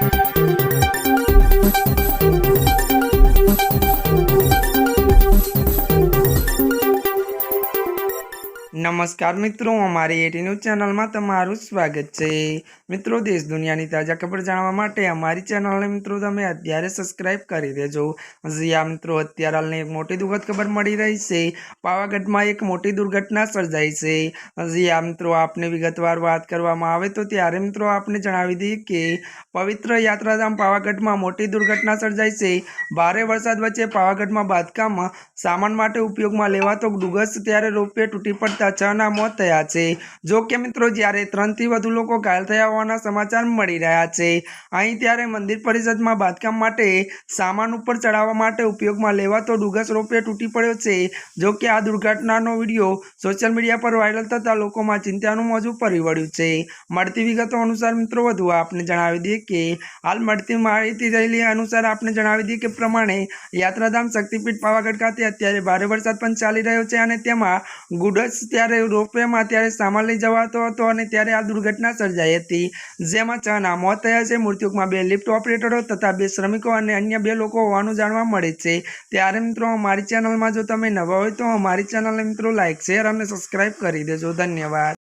Thank you. નમસ્કાર મિત્રો, અમારી એટી ન્યૂઝ ચેનલમાં તમારું સ્વાગત છે. મિત્રો, દેશ દુનિયાની તાજા ખબર જાણવા માટે અમારી ચેનલને મિત્રો તમે અત્યારે સબસ્ક્રાઇબ કરી દેજો. હજી આ મિત્રો, અત્યારે હાલની એક મોટી દુઃખદ ખબર મળી રહી છે. પાવાગઢમાં એક મોટી દુર્ઘટના સર્જાઈ છે. હજી આ મિત્રો, આપને વિગતવાર વાત કરવામાં આવે તો ત્યારે મિત્રો આપને જણાવી દઈએ કે પવિત્ર યાત્રાધામ પાવાગઢમાં મોટી દુર્ઘટના સર્જાઈ છે. ભારે વરસાદ વચ્ચે પાવાગઢમાં બાંધકામ સામાન માટે ઉપયોગમાં લેવાતો ડુગસ ત્યારે રોપવે તૂટી પડતા છ ના મોત થયા છે. જો કે મિત્રો, જ્યારે ત્રણથી વધુ લોકો ઘાયલ થયા હોવાના સમાચાર મળી રહ્યા છે, અહીં ત્યારે મંદિર પરિષદમાં બાંધકામ માટે સામાન ઉપર ચડાવવા માટે ઉપયોગમાં લેવાતો ડુગસ રોપવે તૂટી પડ્યો છે. જો કે આ દુર્ઘટનાનો વીડિયો સોશિયલ મીડિયા પર વાયરલ થતાં લોકોમાં ચિંતાનું મોજું ફરી વળ્યું છે. મળતી વિગતો અનુસાર મિત્રો, વધુ આપને જણાવી દઈએ કે હાલ મળતી માહિતી રહેલી અનુસાર આપને જણાવી દઈએ કે પ્રમાણે યાત્રાધામ શક્તિપીઠ પાવાગઢ ખાતે અત્યારે ભારે વરસાદ પણ ચાલી રહ્યો છે અને તેમાં ગુડસ ત્યારે રોપવેમાં ત્યારે સામાન લઈ જવાતો હતો અને ત્યારે આ દુર્ઘટના સર્જાઈ હતી. જેમાં છ ના મોત થયા છે. મૃત્યુકમાં બે લિફ્ટ ઓપરેટરો તથા બે શ્રમિકો અને અન્ય બે લોકો હોવાનું જાણવા મળે છે. ત્યારે મિત્રો, અમારી ચેનલમાં જો તમે નવા હોય તો અમારી ચેનલને મિત્રો લાઇક શેર અને સબસ્ક્રાઈબ કરી દેજો. ધન્યવાદ.